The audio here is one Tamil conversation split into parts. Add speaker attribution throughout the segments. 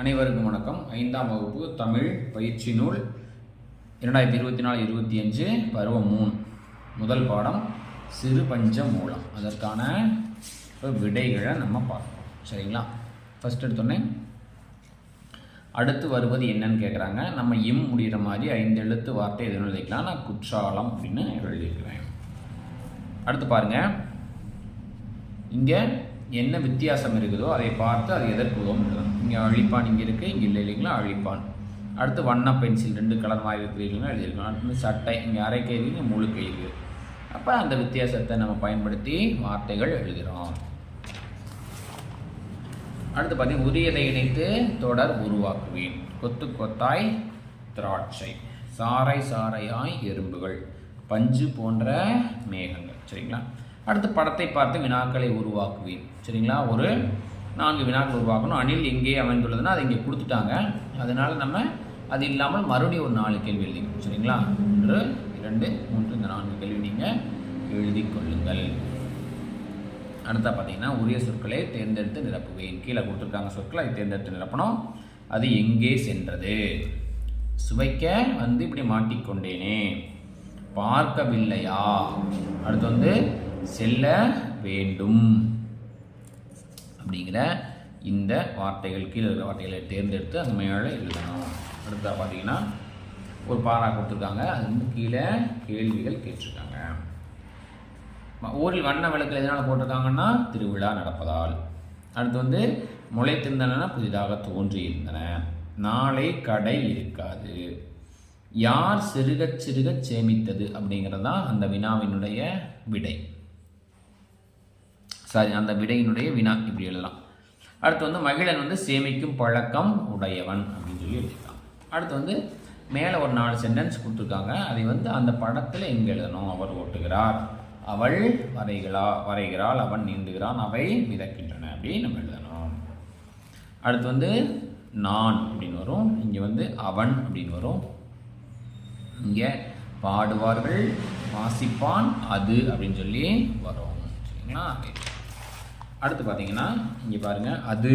Speaker 1: அனைவருக்கும் வணக்கம். ஐந்தாம் வகுப்பு தமிழ் பயிற்சி நூல் இரண்டாயிரத்தி இருபத்தி நாலு இருபத்தி அஞ்சு பருவம் மூணு. முதல் பாடம் சிறு பஞ்ச மூலம் அதற்கான விடைகளை நம்ம பார்ப்போம். சரிங்களா? ஃபஸ்ட் எடுத்தோடனே அடுத்து வருவது என்னன்னு கேட்குறாங்க நம்ம இம் முடிகிற மாதிரி ஐந்து எழுத்து வார்த்தை எதுவும் எழுதிக்கலாம். நான் குற்றாலம் அப்படின்னு எழுதியிருக்கிறேன். அடுத்து பாருங்கள் இங்கே என்ன வித்தியாசம் இருக்குதோ அதை பார்த்து அது எதற்கு உதவும் எழுதணும் இங்கே அழிப்பான் இங்கே இருக்குது இங்கே இல்லை இல்லைங்களா? அழிப்பான். அடுத்து வண்ண பென்சில் ரெண்டு கலர் மாதிரி இருக்கிறீங்களா எழுதியிருக்கலாம். அடுத்து சட்டை இங்கே அரை கை முழு கை இருக்குது அப்போ அந்த வித்தியாசத்தை நம்ம பயன்படுத்தி வார்த்தைகள் எழுதுகிறோம். அடுத்து பார்த்தீங்கன்னா உரியதை இணைத்து தொடர் உருவாக்குவேன். கொத்து கொத்தாய் திராட்சை. சாறை சாறையாய் எறும்புகள். பஞ்சு போன்ற மேகங்கள். சரிங்களா? அடுத்து படத்தை பார்த்து வினாக்களை உருவாக்குவேன். சரிங்களா? ஒரு நான்கு வினாக்கள் உருவாக்கணும். அணில் எங்கே அமைந்துள்ளதுன்னா அதை இங்கே கொடுத்துட்டாங்க. அதனால் நம்ம அது இல்லாமல் மறுபடியும் ஒரு நாலு கேள்வி எழுதிக்கணும். சரிங்களா? ஒன்று இரண்டு மூன்று இந்த நான்கு கேள்வி நீங்கள் எழுதி கொள்ளுங்கள். அடுத்தா பார்த்தீங்கன்னா உரிய சொற்களை தேர்ந்தெடுத்து நிரப்புவேன். கீழே கொடுத்துருக்காங்க சொற்களை அதை தேர்ந்தெடுத்து நிரப்பணும். அது எங்கே சென்றது? சுவைக்க வந்து இப்படி மாட்டிக்கொண்டேனே. பார்க்கவில்லையா? அடுத்து வந்து செல்ல வேண்டும். அப்படிங்கிற இந்த வார்த்தைகள் கீழே இருக்கிற வார்த்தைகளை தேர்ந்தெடுத்து அந்த மேலே எழுதணும். அடுத்தா பார்த்தீங்கன்னா ஒரு பாரா கொடுத்துருக்காங்க. அது வந்து கீழே கேள்விகள் கேட்டிருக்காங்க. ஊரில் வண்ண விளக்கில் எதனால் போட்டிருக்காங்கன்னா திருவிழா நடப்பதால். அடுத்து வந்து முளைத்திருந்தன புதிதாக தோன்றியிருந்தன. நாளை கடை இருக்காது. யார் சிறுக சிறுக சேமித்தது அப்படிங்கிறது தான் அந்த வினாவினுடைய விடை. சாரி அந்த விடையினுடைய வினா இப்படி எழுதலாம். அடுத்து வந்து மகிழன் வந்து சேமிக்கும் பழக்கம் உடையவன் அப்படின்னு சொல்லி எழுதிக்கலாம் அடுத்து வந்து மேலே ஒரு நாலு சென்டென்ஸ் கொடுத்துருக்காங்க. அதை வந்து அந்த படத்தில் எங்கே எழுதணும்? அவர் ஓட்டுகிறார். அவள் வரைகளா வரைகிறாள் அவன் நீந்துகிறான் அவை மிதக்கின்றன அப்படின்னு நம்ம எழுதணும். அடுத்து வந்து நான் அப்படின்னு வரும். இங்கே வந்து அவன் அப்படின்னு வரும். இங்கே பாடுவார்கள் வாசிப்பான் அது அப்படின்னு சொல்லி வரும். சரிங்களா அடுத்து பார்த்தீங்கன்னா இங்கே பாருங்கள் அது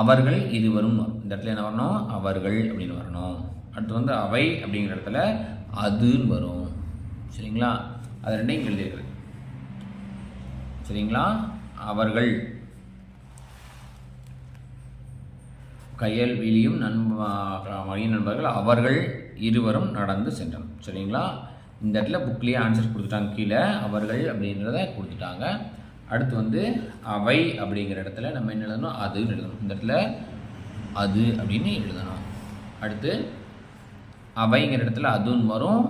Speaker 1: அவர்கள் இருவரும். இந்த இடத்துல என்ன வரணும்? அவர்கள் அப்படின்னு வரணும். அடுத்து வந்து அவை அப்படிங்கிற இடத்துல அதுன்னு வரும். சரிங்களா? அது ரெண்டையும் எழுதியிருக்குது சரிங்களா? அவர்கள். கையல் விழியும் நண்ப மணிய நண்பர்கள் அவர்கள் இருவரும் நடந்து சென்றனர். சரிங்களா? இந்த இடத்துல புக்லேயே ஆன்சர் கொடுத்துட்டாங்க கீழே அவர்கள் அப்படின்றத கொடுத்துட்டாங்க. அடுத்து வந்து அவை அப்படிங்கிற இடத்துல நம்ம என்ன எழுதணும்? அதுன்னு எழுதணும். இந்த இடத்துல அது அப்படின்னு எழுதணும். அடுத்து அவைங்கிற இடத்துல அதுன்னு வரும்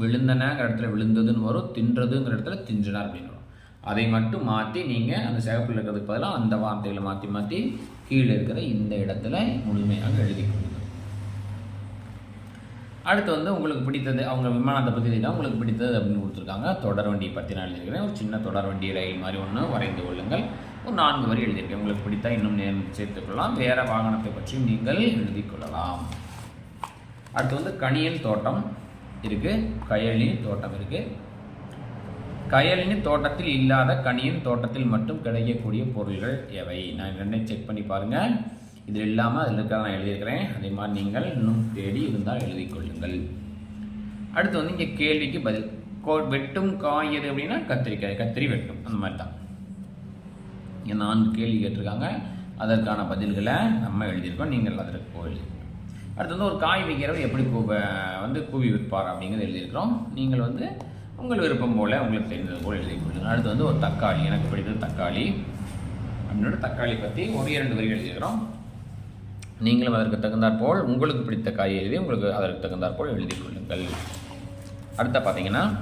Speaker 1: விழுந்தனங்கிற இடத்துல விழுந்ததுன்னு வரும் தின்றதுங்கிற இடத்துல தின்றனர் அப்படின்னு வரும். அதை மட்டும் மாற்றி நீங்கள் அந்த சிகப்பில் இருக்கிறதுக்கு பதிலாக அந்த வார்த்தைகளை மாற்றி மாற்றி கீழே இருக்கிற இந்த இடத்துல முழுமையாக எழுதிக்கணும் அடுத்து வந்து உங்களுக்கு பிடித்தது அவங்க விமானத்தை பற்றி தெரியும் உங்களுக்கு பிடித்தது அப்படின்னு கொடுத்துருக்காங்க. தொடர் வண்டியை பற்றி நான் எழுதியிருக்கிறேன். ஒரு சின்ன தொடர் வண்டி ரயில் மாதிரி ஒன்று வரைந்து கொள்ளுங்கள். ஒரு நான்கு வரி எழுதியிருக்கேன். உங்களுக்கு பிடித்தா இன்னும் நேரம் சேர்த்துக்கொள்ளலாம். வேறு வாகனத்தை பற்றியும் நீங்கள் எழுதி கொள்ளலாம் அடுத்து வந்து கனியல் தோட்டம் இருக்குது கயலினி தோட்டம் இருக்குது கயலினி தோட்டத்தில் இல்லாத கனியின் தோட்டத்தில் மட்டும் கிடைக்கக்கூடிய பொருள்கள் எவை? நான் ரெண்டையும் செக் பண்ணி பாருங்கள் இது இல்லாமல் அதில் இருக்கிறத நான் எழுதியிருக்கிறேன். அதே மாதிரி நீங்கள் இன்னும் தேடி இருந்தால் எழுதி கொள்ளுங்கள். அடுத்து வந்து இங்கே கேள்விக்கு பதில். கோ வெட்டும் காய் எது அப்படின்னா கத்திரிக்காய் கத்திரி வெட்டும். அந்த மாதிரி தான் இங்கே நான்கு கேள்வி கேட்டிருக்காங்க. அதற்கான பதில்களை நம்ம எழுதியிருக்கோம். நீங்கள் அதற்கு போய் எழுதியிருக்கோம் அடுத்து வந்து ஒரு காய் வைக்கிறவர் எப்படி கூவ வந்து கூவி விற்பார் அப்படிங்கிறது எழுதியிருக்கிறோம். நீங்கள் வந்து உங்கள் விருப்பம் போல் உங்களுக்கு தெரிந்தது போல் எழுதி கொள்ளுங்கள். அடுத்து வந்து ஒரு தக்காளி. எனக்கு பிடித்தது தக்காளி. அப்படின்னோட தக்காளி பற்றி ஒரு இரண்டு வரி எழுதியிருக்கிறோம். நீங்களும் அதற்கு தகுந்தாற்போல் உங்களுக்கு பிடித்த காய் எழுதி உங்களுக்கு அதற்கு தகுந்தாற்போல் எழுதி கொள்ளுங்கள். அடுத்த பார்த்தீங்கன்னா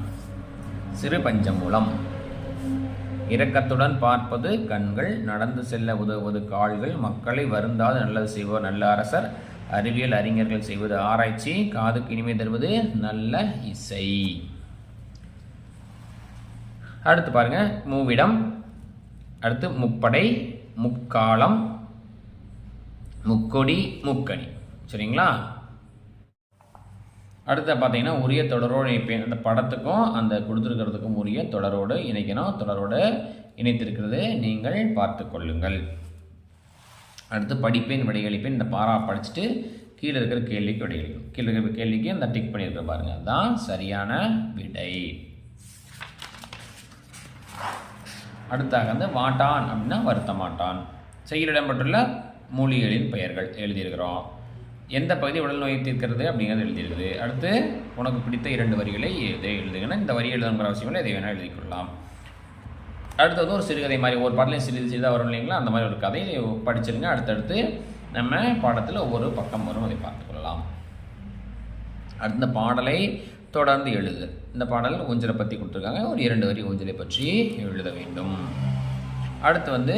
Speaker 1: சிறு பஞ்சமூலம். இரக்கத்துடன் பார்ப்பது கண்கள் நடந்து செல்ல உதவுவது கால்கள் மக்களை வருந்தாது நல்லது செய்வோர் நல்ல அரசர். அறிவியல் அறிஞர்கள் செய்வது ஆராய்ச்சி காதுக்கு இனிமை தருவது நல்ல இசை. அடுத்து பாருங்க மூவிடம். அடுத்து முப்படை முக்காலம். முக்கொடி முக்கணி சரிங்களா? அடுத்து பார்த்தீங்கன்னா உரிய தொடரோடு இணைப்பேன் அந்த படத்துக்கும் அந்த கொடுத்துருக்கிறதுக்கும் உரிய தொடரோடு இணைக்கணும். தொடரோடு இணைத்திருக்கிறது நீங்கள் பார்த்து கொள்ளுங்கள். அடுத்து படிப்பேன் விடையளிப்பேன் இந்த பாரா படிச்சுட்டு கீழே இருக்கிற கேள்விக்கு விடையளிக்கும் கீழே இருக்கிற கேள்விக்கு அந்த டிக் பண்ணியிருக்க பாருங்க. அதுதான் சரியான விடை. அடுத்தாக வந்து வாட்டான் அப்படின்னா வருத்த மாட்டான் செய்கிற இடம்பெற்றுள்ள மூலிகைகளின் பெயர்கள் எழுதியிருக்கிறோம். எந்த பகுதி உடல் நோயை தீர்க்கிறது அப்படிங்கிறது எழுதியிருக்குது. அடுத்து உனக்கு பிடித்த இரண்டு வரிகளை எழுது எழுதுங்கன்னா இந்த வரி எழுதணுங்கிற அவசியம் இல்லை எதை வேணால் எழுதிக்கொள்ளலாம். அடுத்தது ஒரு சிறுகதை மாதிரி ஒரு பாடலையும் சிறிது சிறிதாக வரும் இல்லைங்களா? அந்த மாதிரி ஒரு கதையை படிச்சிருங்க. அடுத்தடுத்து நம்ம பாடத்தில் ஒவ்வொரு பக்கம் வரும் அதை பார்த்துக்கொள்ளலாம். அடுத்த பாடலை தொடர்ந்து எழுது. இந்த பாடல் ஊஞ்சலை பற்றி கொடுத்துருக்காங்க. ஒரு இரண்டு வரி ஊஞ்சலை பற்றி எழுத வேண்டும். அடுத்து வந்து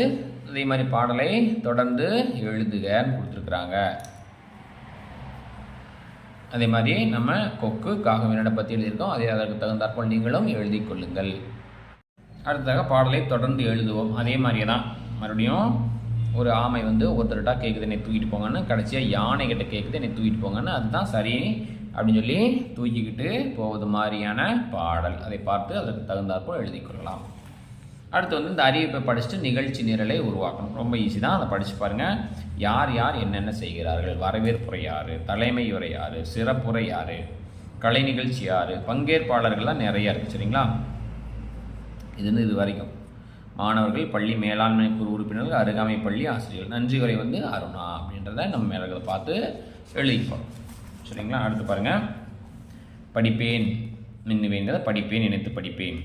Speaker 1: இதே மாதிரி பாடலை தொடர்ந்து எழுதுகன்னு கொடுத்துருக்குறாங்க. அதே மாதிரி நம்ம கொக்கு காகவினிடம் பற்றி எழுதியிருக்கோம் அதே அதற்கு தகுந்தாற்போல் நீங்களும் எழுதி கொள்ளுங்கள். அடுத்ததாக பாடலை தொடர்ந்து எழுதுவோம். அதே மாதிரியே தான் மறுபடியும் ஒரு ஆமை வந்து ஒருத்தருட்டா கேட்குது என்னை தூக்கிட்டு போங்கன்னு. கடைசியாக யானை கிட்ட கேட்குது என்னை தூக்கிட்டு போங்கன்னு. அதுதான் சரி அப்படின்னு சொல்லி தூக்கிக்கிட்டு போவது மாதிரியான பாடல். அதை பார்த்து அதற்கு தகுந்தாற்போல் எழுதி கொள்ளலாம். அடுத்து வந்து இந்த அறிவிப்பை படிச்சுட்டு நிகழ்ச்சி நிரலை உருவாக்கணும். ரொம்ப ஈஸி தான். அதை படித்து பாருங்கள் யார் யார் என்னென்ன செய்கிறார்கள்? வரவேற்புரை யார்? தலைமை உரை யார்? சிறப்புரை யார்? கலை நிகழ்ச்சி யார்? பங்கேற்பாளர்கள்லாம் நிறைய இருக்குது சரிங்களா? இதுன்னு இது வரைக்கும். மாணவர்கள் பள்ளி மேலாண்மை குழு உறுப்பினர்கள் அருகாமை பள்ளி ஆசிரியர்கள். நன்றி உரை வந்து அருணா அப்படின்றத நம்ம மேலகளை பார்த்து எழுதிப்போம். சரிங்களா? அடுத்து பாருங்கள் படிப்பேன். மின்னுவேங்கிறத படிப்பேன் நினைத்து படிப்பேன்.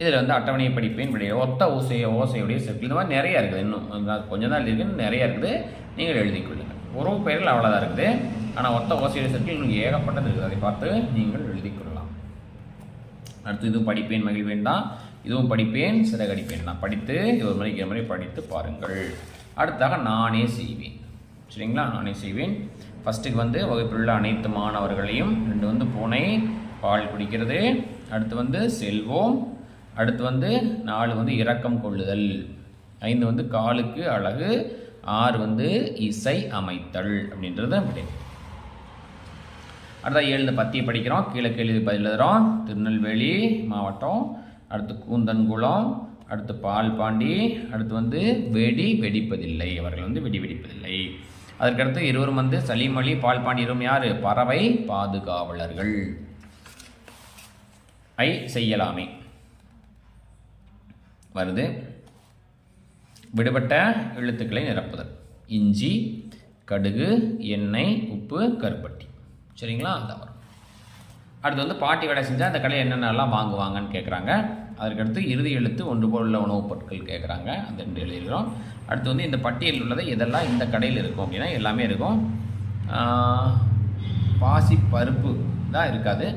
Speaker 1: இதில் வந்து அட்டவணையை படிப்பேன் விடைய ஒத்த ஓசைய ஓசையுடைய சொற்கள் இந்த மாதிரி நிறையா இருக்குது இன்னும். கொஞ்சம் தான் இருக்குன்னு நிறையா இருக்குது. நீங்கள் எழுதி கொள்ளுங்கள். உறவு பெயர்கள் அவ்வளோதான் இருக்குது. ஆனால் ஒத்த ஓசையுடைய சொற்கள் இன்னும் ஏகப்பட்டது இருக்குது. அதை பார்த்து நீங்கள் எழுதி கொள்ளலாம். அடுத்து இதுவும் படிப்பேன் மகிழ்வேன் தான். இதுவும் படிப்பேன் சிறகடிப்பேன் தான். படித்து இது ஒரு மணிக்கு முறை படித்து பாருங்கள். அடுத்தாக நானே செய்வேன். சரிங்களா? நானே செய்வேன். ஃபஸ்ட்டுக்கு வந்து வகுப்பில் உள்ள அனைத்து மாணவர்களையும் ரெண்டு வந்து பூனை பால் குடிக்கிறது. அடுத்து வந்து செல்வோம். அடுத்து வந்து நாலு வந்து இரக்கம் கொள்ளுதல். ஐந்து வந்து காலுக்கு அழகு ஆறு வந்து இசை அமைத்தல் அப்படின்றது விடை அடுத்த ஏழு பத்தியை படிக்கிறோம். கீழே கேள்வி பதில் எழுதுகிறோம் திருநெல்வேலி மாவட்டம் அடுத்து கூந்தன்குளம் அடுத்து பால்பாண்டி அடுத்து வந்து வெடி வெடிப்பதில்லை. அவர்கள் வந்து வெடி வெடிப்பதில்லை. அதற்கடுத்து இருவரும் வந்து சலீம் அலி பால்பாண்டி இருவரும் யார்? பறவை பாதுகாவலர்கள். ஐ செய்யலாமே. வருது. விடுபட்ட எழுத்துக்களை நிரப்புதல். இஞ்சி கடுகு எண்ணெய் உப்பு கருப்பட்டி. சரிங்களா? அதான் வரும். அடுத்து வந்து பாட்டி வேலை செஞ்சால் அந்த கடையில் என்னென்னலாம் வாங்குவாங்கன்னு கேட்குறாங்க அதற்கடுத்து இறுதி எழுத்து ஒன்று போல் உள்ள உணவுப் பொருட்கள் கேட்குறாங்க அந்த ரெண்டு எழுதுகிறோம் அடுத்து வந்து இந்த பட்டியலில் உள்ளதை எதெல்லாம் இந்த கடையில் இருக்கும் அப்படின்னா எல்லாமே இருக்கும். பாசி பருப்பு தான் இருக்காது.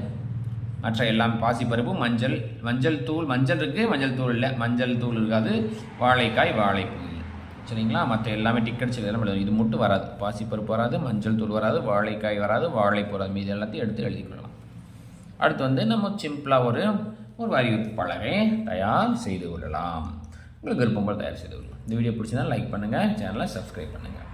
Speaker 1: மற்ற எல்லாம் பாசிப்பருப்பு மஞ்சள் மஞ்சள் தூள் மஞ்சள் இருக்குது மஞ்சள் தூள் இல்லை மஞ்சள் தூள் இருக்காது. வாழைக்காய் வாழைப்பூ. சரிங்களா? மற்ற எல்லாமே டிக்கெட் எல்லாம் இது மட்டும் வராது. பாசிப்பருப்பு வராது மஞ்சள் தூள் வராது வாழைக்காய் வராது வாழைப்பூ வராது. மீது எல்லாத்தையும் எடுத்து எழுதிக்கொள்ளலாம் அடுத்து வந்து நம்ம சிம்பிளாக ஒரு ஒரு வரி தயார் செய்து கொள்ளலாம். உங்களுக்கு விருப்பம் போல் தயார் செய்து கொள்ளலாம். இந்த வீடியோ பிடிச்சதா லைக் பண்ணுங்கள் சேனலை சப்ஸ்கிரைப் பண்ணுங்கள்